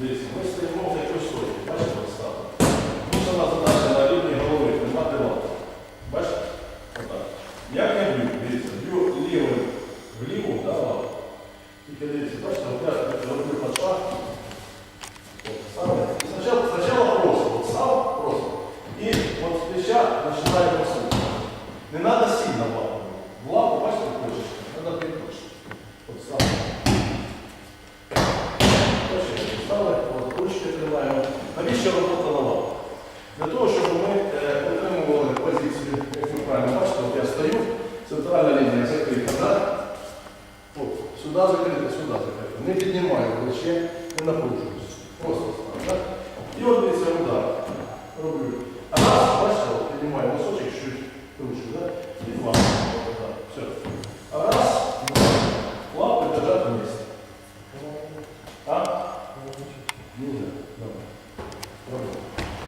Дивіться, ми стоїмо в якусь точку, бачите, ставимо. Мусила задача на рівні голови, тримати лапи. Бачите? Отак. Як я б'ю, дивіться, б'ю лівим вліву, да, лапу. Тільки дивіться, бачите, от я роблю подшаг. Спочатку, спочатку просто, от став просто. І от з плеча починаю посунути. Не треба тримаємо. Навіщо робота на? Для того, щоб ми е, отримували позицію, як ви правильно бачите, от я стою, центральна лінія закрита, так? От, сюди закрити, сюди закрити. Не піднімаю плече, не напружуюся. Просто ставлю, так? І от дивіться удар. Роблю. А раз, бачите, піднімаю носочок чуть ручку, так? І два. Все. А раз, два, лапи держати вместе. А? Ні, ні. Bueno.